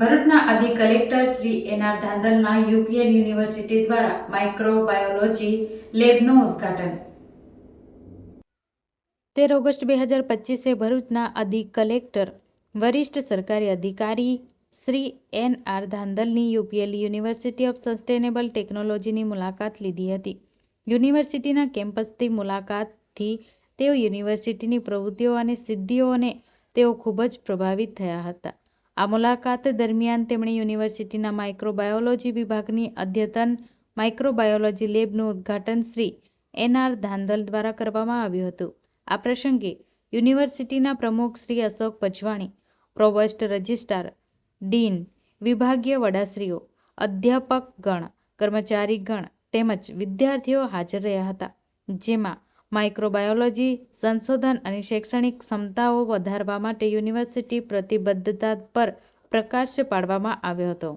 ભરૂચના અધિક collector Shri N R ધાંધલના યુપીએન યુનિવર્સિટી દ્વારા માઇક્રોબાયોલોજી લેબનું ઉદ્ઘાટન. તેર ઓગસ્ટ બે હજાર પચીસે ભરૂચના અધિ કલેક્ટર, વરિષ્ઠ સરકારી અધિકારી શ્રી એન આર ધાંધલની યુપીએલ યુનિવર્સિટી ઓફ સસ્ટેનેબલ ટેકનોલોજીની મુલાકાત લીધી હતી. યુનિવર્સિટીના કેમ્પસથી મુલાકાતથી તેઓ યુનિવર્સિટીની પ્રવૃત્તિઓ અને સિદ્ધિઓને તેઓ ખૂબ જ પ્રભાવિત થયા હતા. આ મુલાકાત દરમિયાન તેમણે યુનિવર્સિટીના માઇક્રોબાયોલોજી વિભાગની અદ્યતન માઇક્રોબાયોલોજી લેબનું ઉદ્ઘાટન શ્રી એનઆર ધાંધલ દ્વારા કરવામાં આવ્યું હતું. આ પ્રસંગે યુનિવર્સિટીના પ્રમુખ Shri Ashok Pajwani, provost registrar dean, વિભાગીય વડાશ્રીઓ, અધ્યાપકગણ, કર્મચારીગણ તેમજ વિદ્યાર્થીઓ હાજર રહ્યા હતા, જેમાં માઇક્રોબાયોલોજી સંશોધન અને શૈક્ષણિક ક્ષમતાઓ વધારવા માટે યુનિવર્સિટી પ્રતિબદ્ધતા પર પ્રકાશ પાડવામાં આવ્યો હતો.